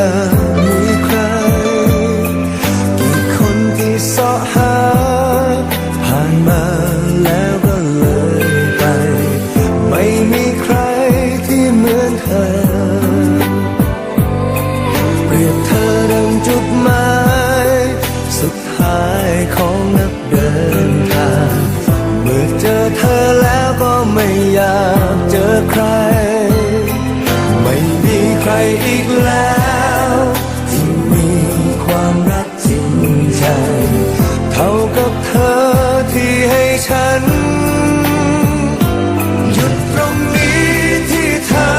나 ฉัน หยุดตรงนี้ที่เธอ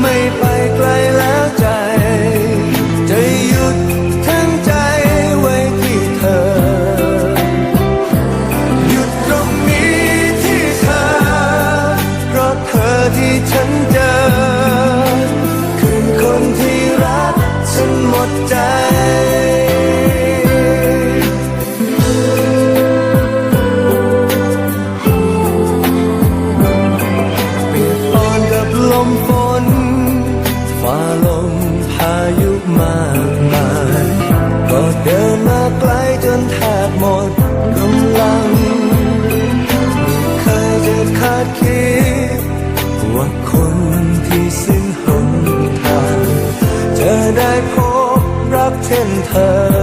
ไม่ไปไกลแล้วใจ จะหยุดทั้งใจไว้ที่เธอ หยุดตรงนี้ที่เธอ เพราะเธอที่ฉันเจอ คนที่สิ้นหนทางจะได้พบรักเช่นเธอ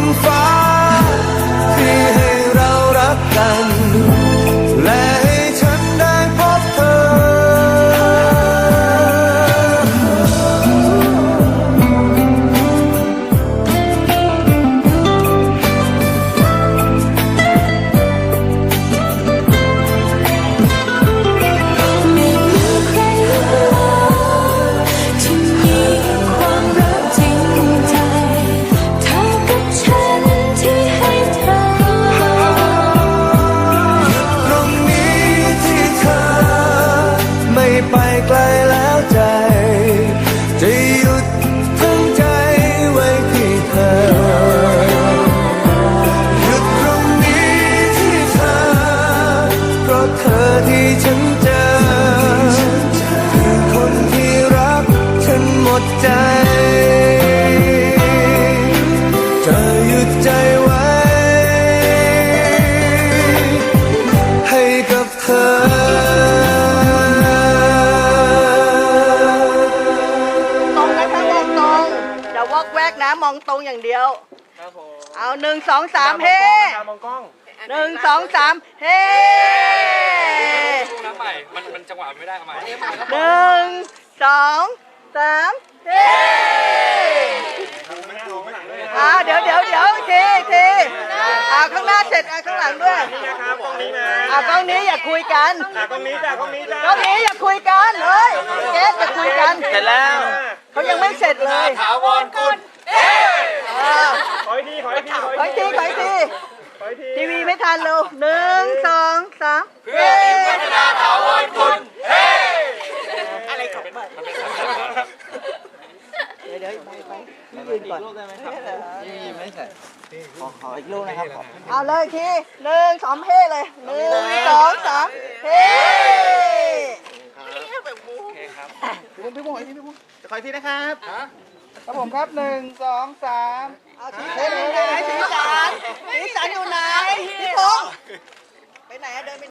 อบ เพราะเธอที่ฉันเจอคือคนที่รักฉันหมดใจจะหยุดใจไว้ ให้กับเธอ ตรงนะคะมองตรงอย่าวอกแวกนะมองตรงอย่างเดียว ครับผมเอาหนึ่งสองสามเฮ้ ตามองกล้อง หนึ่งสองสามเฮ้น้ำใหม่ มันมันจังหวะไม่ได้เอาใหม่หนึ่งสองสามเฮ้อ่าเดี๋ยวเดี๋ยวเดี๋ยวทีทีอ่าข้างหน้าเสร็จอ่าข้างหลังด้วยนี่นะครับกล้องนี้นะอ่ากล้องนี้อย่าคุยกันอะกล้องนี้จ้ะกล้องนี้จ้ะกล้องนี้อย่าคุยกันเฮ้ยเกสอย่าคุยกัน เสร็จแล้ว เขายังไม่เสร็จเลย ถาวรกุล อ่า ขออีกทีขออีกที ขออีกทีขออีกที ขออีกที ทีวีไม่ทันเร็วหนึ่งสองสาม เพื่อทีมพัฒนาถาวรกุลเฮ้ อะไรของมัน เดี๋ยวเดี๋ยวไปไปยืนก่อนเอาเลยทีหนึ่งสองเฮ้เลยหนึ่งสองสามเฮ้พี่บุ้งพี่บุ้งพี่บุ้งขออีกทีนะครับครับผมครับหนึ่งสองสามเอาสีสันอยู่ไหนสีสันสีสันอยู่ไหนพี่พงษ์ไปไหนอะเดินไป